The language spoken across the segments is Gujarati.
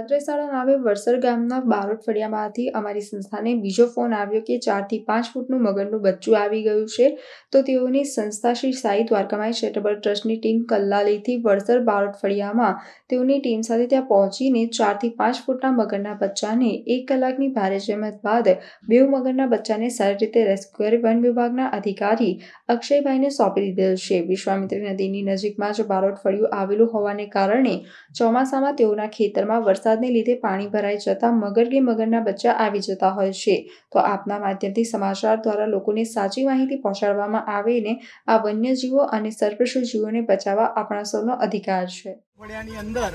છાત્રશાળા નામે વરસર ગામના બારોટ ફળિયામાંથી અમારી સંસ્થાને બીજો ફોન આવ્યો કે ચારથી પાંચ ફૂટનું મગરનું બચ્ચું આવી ગયું છે, તો તેઓની સંસ્થા શ્રી સાઈ દ્વારકામાઈ ચેરિટેબલ ટ્રસ્ટની ટીમ કલ્લાલીથી વરસર બારોટ ફળિયામાં તેઓની ટીમ સાથે ત્યાં પહોંચીને ચારથી પાંચ ફૂટના મગરના બચ્ચાને એક કલાકની ભારે જહેમત બાદ બેઉ મગરના બચ્ચાને સારી રીતે રેસ્ક્યુ કરી વન વિભાગના અધિકારી અક્ષયભાઈને સોંપી દીધેલ છે. વિશ્વામિત્રી નદીની નજીકમાં જ બારોટ ફળિયું આવેલું હોવાને કારણે ચોમાસામાં તેઓના ખેતરમાં વરસાદને લીધે પાણી ભરાઈ જતા મગર કે મગરના બચ્ચા આવી જતા હોય છે. તો આપના માધ્યમથી સમાચાર દ્વારા લોકોને સાચી માહિતી પહોંચાડવામાં આવે ને આ વન્યજીવો અને સર્પશુ જીવોને બચાવવા આપણા સૌનો અધિકાર છે. વડિયાની અંદર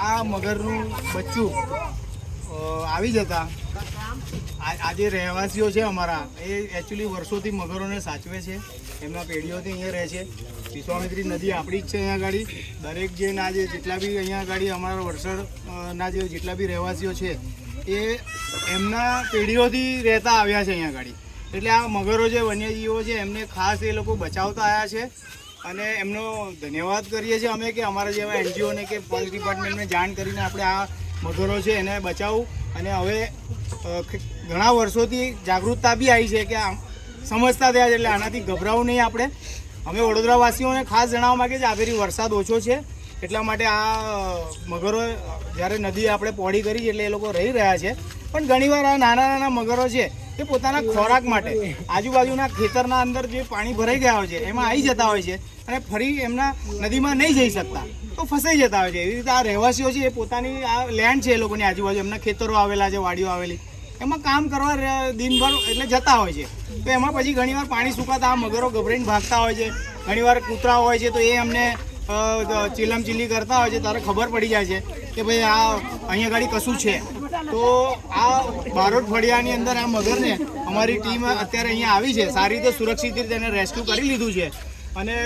આ મગરનું બચ્ચું આવી જતા. આ આ રહેવાસીઓ છે અમારા. એ એકચ્યુઅલી વર્ષોથી મગરોને સાચવે છે. એમના પેઢીઓથી અહીંયા રહે છે. વિશ્વામિત્રી નદી આપણી જ છે અહીંયા આગળ દરેક જે ના જે જેટલા બી અહીંયા આગળ અમારા વરસડ જે જેટલા બી રહેવાસીઓ છે, એ એમના પેઢીઓથી રહેતા આવ્યા છે અહીંયા આગળ એટલે આ મગરો જે વન્યજીવો છે, એમને ખાસ એ લોકો બચાવતા આવ્યા છે. અને એમનો ધન્યવાદ કરીએ છીએ અમે કે અમારા જેવા એનજીઓને કે પોલીસ ડિપાર્ટમેન્ટને જાણ કરીને આપણે આ મગરો છે એને બચાવવું અને હવે ઘણા વર્ષોથી જાગૃતતા બી આવી છે કે સમજતા થયા છે એટલે આનાથી ગભરાવું નહીં આપણે. અમે વડોદરાવાસીઓને ખાસ જણાવવા માગીએ છીએ આ ફેરી વરસાદ ઓછો છે, એટલા માટે આ મગરો જ્યારે નદી આપણે પહોળી કરી એટલે એ લોકો રહી રહ્યા છે. પણ ઘણીવાર આ નાના નાના મગરો છે એ પોતાના ખોરાક માટે, આજુબાજુના ખેતરના અંદર જે પાણી ભરાઈ ગયા હોય છે, એમાં આવી જતા હોય છે અને ફરી એમના નદીમાં નહીં જઈ શકતા, તો ફસાઈ જતા હોય છે. એવી રીતે આ રહેવાસીઓ છે એ પોતાની આ લેન્ડ છે એ લોકોની આજુબાજુ. એમના ખેતરો આવેલા છે, વાડીઓ આવેલી. એમાં કામ કરવા દિનભર એટલે જતા હોય છે. તો એમાં પછી ઘણીવાર પાણી સુકાતા, આ મગરો ગભરાઈને ભાગતા હોય છે. ઘણીવાર કૂતરા હોય છે તો એ અમને ચીલમ ચીલી કરતા હોય છે. ત્યારે ખબર પડી જાય છે કે ભાઈ આ અહીંયા ગાડી કશું છે. તો આ બારોટ ફળિયાની અંદર આ મગરને અમારી ટીમ અત્યારે અહીંયા આવી છે. સારી રીતે સુરક્ષિત રીતે એને રેસ્ક્યુ કરી લીધું છે. અને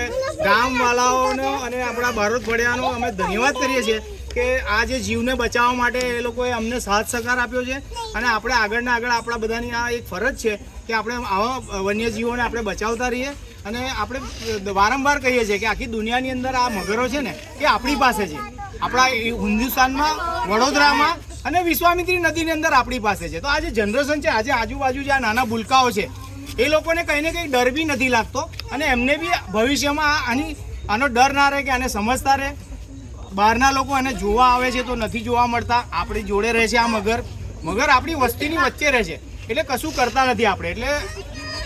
ગામવાળાઓનો અને આપણા બારોટ ફળિયાનો અમે ધન્યવાદ કરીએ છીએ. કે આ જે જીવને બચાવવા માટે એ લોકોએ અમને સાથ સહકાર આપ્યો છે અને આપણે આગળને આગળ આપણા બધાની આ એક ફરજ છે કે આપણે આવા વન્યજીવોને આપણે બચાવતા રહીએ અને આપણે વારંવાર કહીએ છીએ કે આખી દુનિયાની અંદર આ મગરો છે ને એ આપણી પાસે છે. આપણા હિન્દુસ્તાનમાં, વડોદરામાં અને વિશ્વામિત્રી નદીની અંદર આપણી પાસે છે. તો આ જે જનરેશન છે, આજે આજુબાજુ જે આ નાના ભૂલકાઓ છે, એ લોકોને કંઈ ને કંઈ ડર બી નથી લાગતો અને એમને બી ભવિષ્યમાં આની, આનો ડર ના રહે કે આને સમજતા રહે. બહારના લોકો એને જોવા આવે છે તો નથી જોવા મળતા. આપણી જોડે રહે છે આ મગર. મગર આપણી વસ્તીની વચ્ચે રહે છે. એટલે કશું કરતા નથી આપણે. એટલે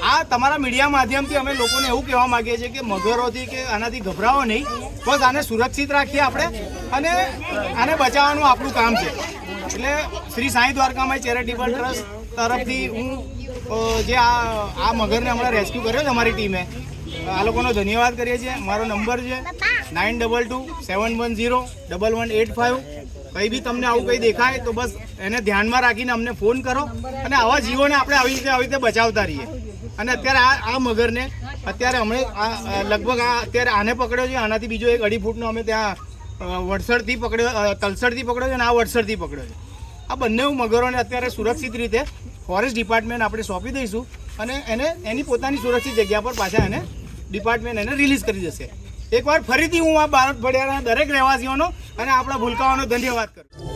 આ તમારા મીડિયા માધ્યમથી અમે લોકોને એવું કહેવા માંગીએ છીએ કે મગરોથી કે આનાથી ગભરાવો નહીં. બસ આને સુરક્ષિત રાખીએ આપણે અને આને બચાવવાનું આપણું કામ છે. એટલે શ્રી સાંઈ દ્વારકામાં ચેરિટેબલ ટ્રસ્ટ તરફથી હું જે આ આ મગરને હમણાં રેસ્ક્યુ કર્યો છે અમારી ટીમે. આ લોકોનો ધન્યવાદ કરીએ છીએ. મારો નંબર છે nine double two seven one zero double one eight five કંઈ બી તમને આવું કંઈ દેખાય તો બસ એને ધ્યાનમાં રાખીને અમને ફોન કરો અને આવા જીવોને આપણે આવી રીતે આવી રીતે બચાવતા રહીએ અને અત્યારે આ આ મગરને અત્યારે અમે લગભગ આ અત્યારે આને પકડ્યો છે આનાથી બીજો એક અઢી ફૂટનો અમે ત્યાં વડસડથી પકડ્યો તલસડથી પકડ્યો છે અને આ વડસરથી પકડ્યો છે આ બંને મગરોને અત્યારે સુરક્ષિત રીતે ફોરેસ્ટ ડિપાર્ટમેન્ટ આપણે સોંપી દઈશું અને એને એની પોતાની સુરક્ષિત જગ્યા પર પાછા એને ડિપાર્ટમેન્ટ એને રિલીઝ કરી દેશે એકવાર ફરીથી હું આ ભારત ફળિયાના દરેક રહેવાસીઓનો અને આપણા ભૂલકાઓનો ધન્યવાદ કરું